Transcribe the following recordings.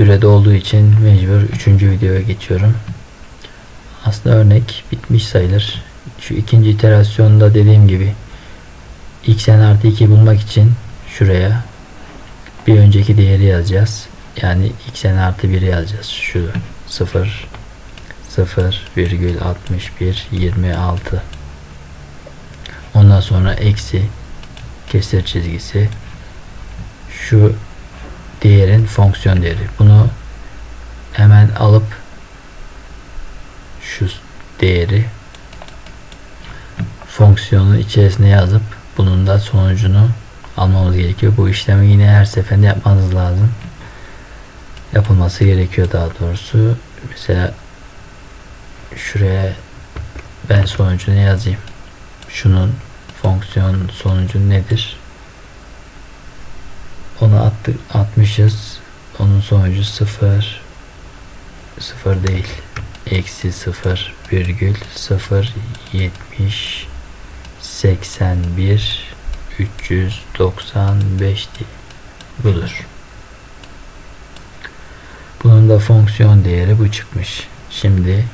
sürede olduğu için mecbur 3. videoya geçiyorum. Aslında örnek bitmiş sayılır. Şu ikinci iterasyonda dediğim gibi xn artı 2 bulmak için şuraya bir önceki değeri yazacağız. Yani xn artı 1'i yazacağız. Şu 0 0 virgül 61 26 Ondan sonra eksi kesir çizgisi şu değerin fonksiyon değeri. Bunu hemen alıp şu değeri fonksiyonun içerisine yazıp bunun da sonucunu almamız gerekiyor. Bu işlemi yine her seferinde yapmanız lazım. Yapılması gerekiyor daha doğrusu. Mesela şuraya ben sonucunu yazayım. Şunun fonksiyon sonucu nedir? Onu attık, atmışız. Onun sonucu 0 0 değil. Eksi 0 virgül 0 70 81 395 değil. Budur. Bunun da fonksiyon değeri bu çıkmış. Şimdi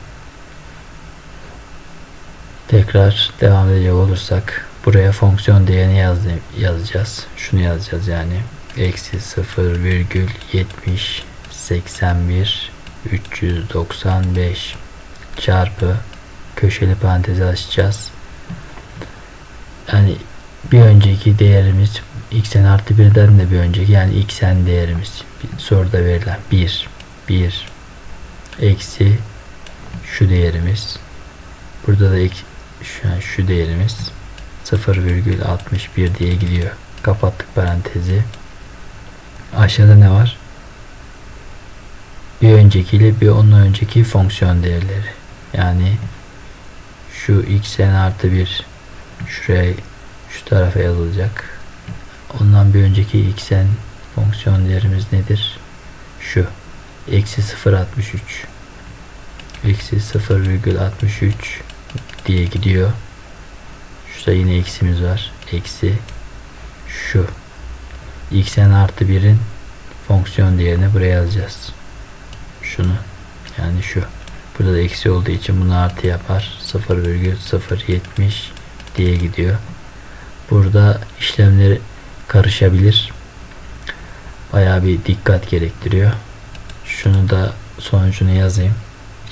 tekrar devam edecek olursak buraya fonksiyon değerini yazdı, yazacağız. Şunu yazacağız yani. Eksi 0 virgül 70 81 395 çarpı köşeli parantezi açacağız. Yani bir önceki değerimiz xn artı 1'den de bir önceki yani xn değerimiz soruda verilen 1 1 eksi şu değerimiz burada da şu, an şu değerimiz 0,61 diye gidiyor. Kapattık parantezi. Aşağıda ne var? Bir önceki ile bir ondan önceki fonksiyon değerleri. Yani şu xn artı 1 şuraya şu tarafa yazılacak. Ondan bir önceki xn fonksiyon değerimiz nedir? Şu. Eksi 0.63 Eksi 0,63 diye gidiyor. Şurada yine eksimiz var. Eksi şu. Xn artı 1'in fonksiyon değerini buraya yazacağız. Şunu. Yani şu. Burada da eksi olduğu için bunu artı yapar. 0,070 diye gidiyor. Burada işlemleri karışabilir. Bayağı bir dikkat gerektiriyor. Şunu da sonucunu yazayım.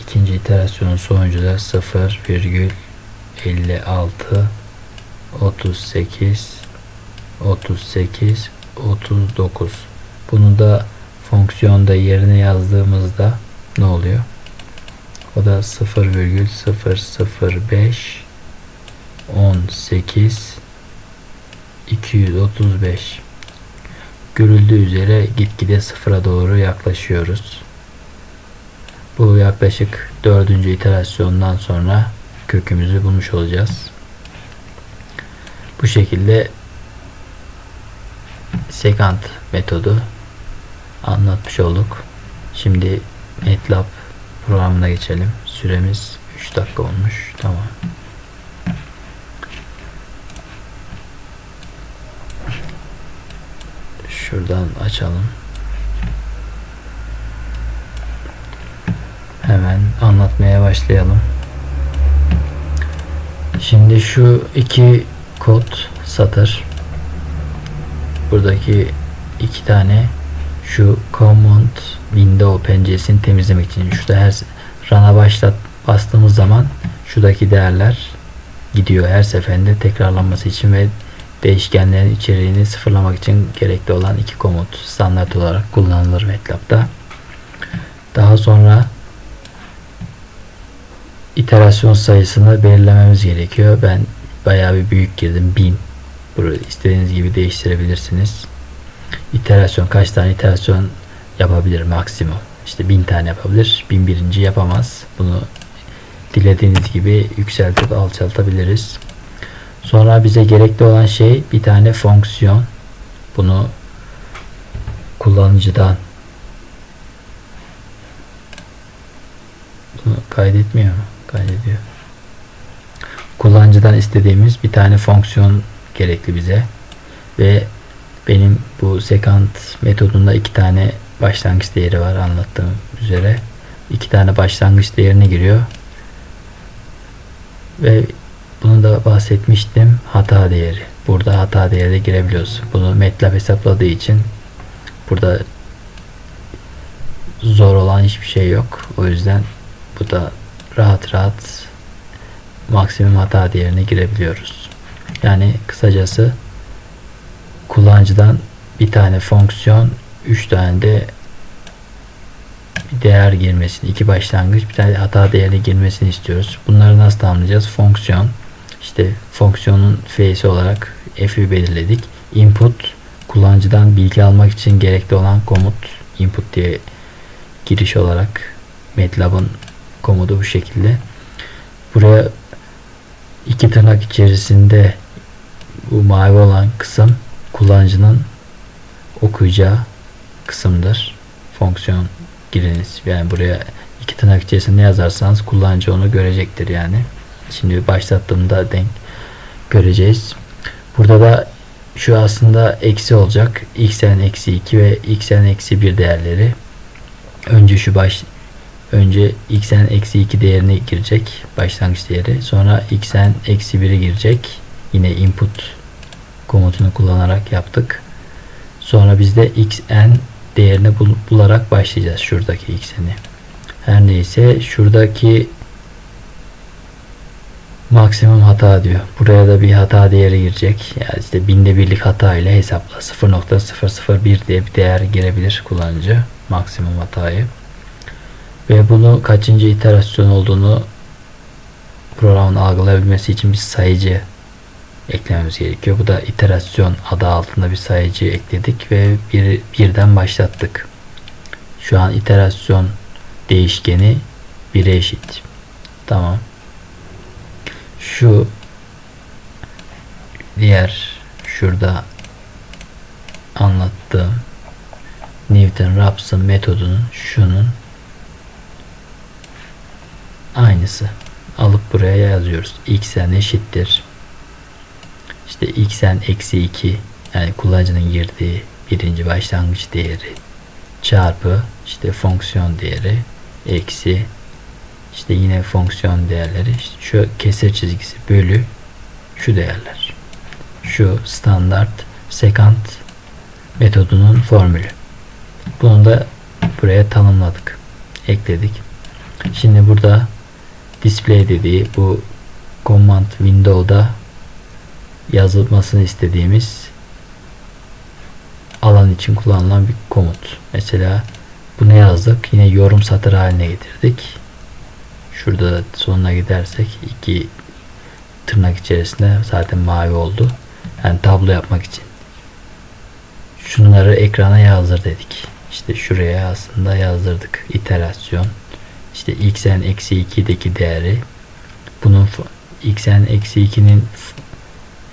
İkinci iterasyonun sonucu da 0,56 38 38 39 bunu da fonksiyonda yerine yazdığımızda ne oluyor? O da 0,005 18 235 görüldüğü üzere gitgide sıfıra doğru yaklaşıyoruz. Bu yaklaşık dördüncü iterasyondan sonra kökümüzü bulmuş olacağız. Bu şekilde sekant metodu anlatmış olduk. Şimdi MATLAB programına geçelim. Süremiz 3 dakika olmuş. Tamam. Şuradan açalım. Hemen anlatmaya başlayalım. Şimdi şu iki kod satır buradaki iki tane şu command window penceresini temizlemek için şurada her run'a başlat bastığımız zaman şuradaki değerler gidiyor her seferinde tekrarlanması için ve değişkenlerin içeriğini sıfırlamak için gerekli olan iki komut standart olarak kullanılır MATLAB'da. Daha sonra iterasyon sayısını belirlememiz gerekiyor. Ben bayağı bir büyük girdim. 1000. Burada istediğiniz gibi değiştirebilirsiniz. İterasyon kaç tane iterasyon yapabilir maksimum? İşte 1000 tane yapabilir. 1001. yapamaz. Bunu dilediğiniz gibi yükseltip alçaltabiliriz. Sonra bize gerekli olan şey bir tane fonksiyon. Bunu kullanıcıdan bunu kaydetmiyor mu? Kaydediyor. Kullanıcıdan istediğimiz bir tane fonksiyon gerekli bize ve benim bu sekant metodunda iki tane başlangıç değeri var anlattığım üzere. iki tane başlangıç değerini giriyor. Ve bunu da bahsetmiştim. Hata değeri. Burada hata değeri de girebiliyoruz. Bunu MATLAB hesapladığı için burada zor olan hiçbir şey yok. O yüzden bu da rahat rahat maksimum hata değerine girebiliyoruz. Yani kısacası kullanıcıdan bir tane fonksiyon, üç tane de bir değer girmesini, iki başlangıç, bir tane hata değerine girmesini istiyoruz. Bunları nasıl tanımlayacağız? Fonksiyon, işte fonksiyonun f'si olarak f'i belirledik. Input, kullanıcıdan bilgi almak için gerekli olan komut, input diye giriş olarak MATLAB'ın komodu bu şekilde. Buraya iki tırnak içerisinde bu mavi olan kısım kullanıcının okuyacağı kısımdır. Fonksiyon giriniz. Yani buraya iki tırnak içerisinde yazarsanız kullanıcı onu görecektir yani. Şimdi başlattığımda denk göreceğiz. Burada da şu aslında eksi olacak. xn eksi 2 ve xn eksi 1 değerleri. Önce şu baş önce xn eksi 2 değerini girecek. Başlangıç değeri. Sonra xn eksi 1'i girecek. Yine input komutunu kullanarak yaptık. Sonra biz de xn değerini bul bularak başlayacağız. Şuradaki xn'i. Her neyse şuradaki maksimum hata diyor. Buraya da bir hata değeri girecek. Yani işte binde birlik hata ile hesapla. 0.001 diye bir değer girebilir kullanıcı. Maksimum hatayı. Ve bunu kaçıncı iterasyon olduğunu programın algılayabilmesi için bir sayıcı eklememiz gerekiyor. Bu da iterasyon adı altında bir sayıcı ekledik ve bir, birden başlattık. Şu an iterasyon değişkeni 1'e eşit. Tamam. Şu diğer şurada anlattığım Newton-Raphson metodunun şunun aynısı. Alıp buraya yazıyoruz. xn eşittir. İşte xn eksi 2 yani kullanıcının girdiği birinci başlangıç değeri çarpı işte fonksiyon değeri eksi işte yine fonksiyon değerleri işte şu kesir çizgisi bölü şu değerler. Şu standart sekant metodunun formülü. Bunu da buraya tanımladık. Ekledik. Şimdi burada display dediği bu command window'da yazılmasını istediğimiz alan için kullanılan bir komut. Mesela bunu yazdık. Yine yorum satır haline getirdik. Şurada da sonuna gidersek iki tırnak içerisinde zaten mavi oldu. Yani tablo yapmak için. Şunları ekrana yazdır dedik. İşte şuraya aslında yazdırdık. İterasyon. İşte xn eksi 2'deki değeri bunun xn eksi 2'nin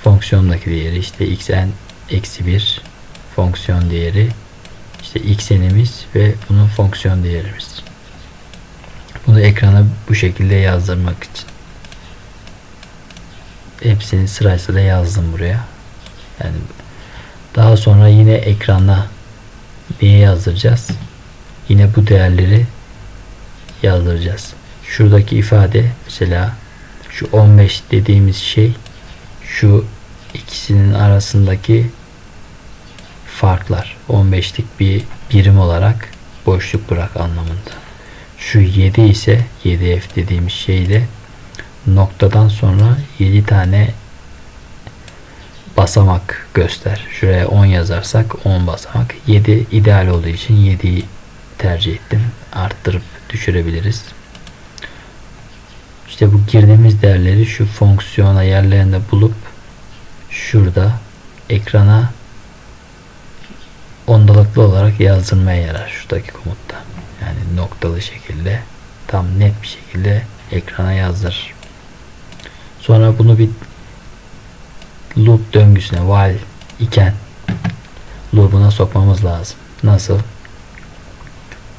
fonksiyondaki değeri işte xn eksi 1 fonksiyon değeri işte xn'imiz ve bunun fonksiyon değerimiz. Bunu ekrana bu şekilde yazdırmak için. Hepsini sırasıyla yazdım buraya. Yani daha sonra yine ekrana neye yazdıracağız? Yine bu değerleri yazdıracağız. Şuradaki ifade mesela şu 15 dediğimiz şey şu ikisinin arasındaki farklar 15'lik bir birim olarak boşluk bırak anlamında. Şu 7 ise 7F dediğimiz şeyde noktadan sonra 7 tane basamak göster. Şuraya 10 yazarsak 10 basamak. 7 ideal olduğu için 7'yi tercih ettim. Arttırıp düşürebiliriz. İşte bu girdiğimiz değerleri şu fonksiyona yerlerinde bulup şurada ekrana ondalıklı olarak yazdırmaya yarar şuradaki komutta. Yani noktalı şekilde tam net bir şekilde ekrana yazdır. Sonra bunu bir loop döngüsüne while iken loop'una sokmamız lazım. Nasıl?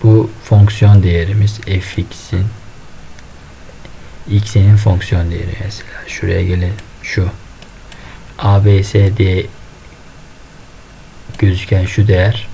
Bu fonksiyon değerimiz fx'in x'in fonksiyon değeri mesela. Şuraya gelin. Şu abs diye gözüken şu değer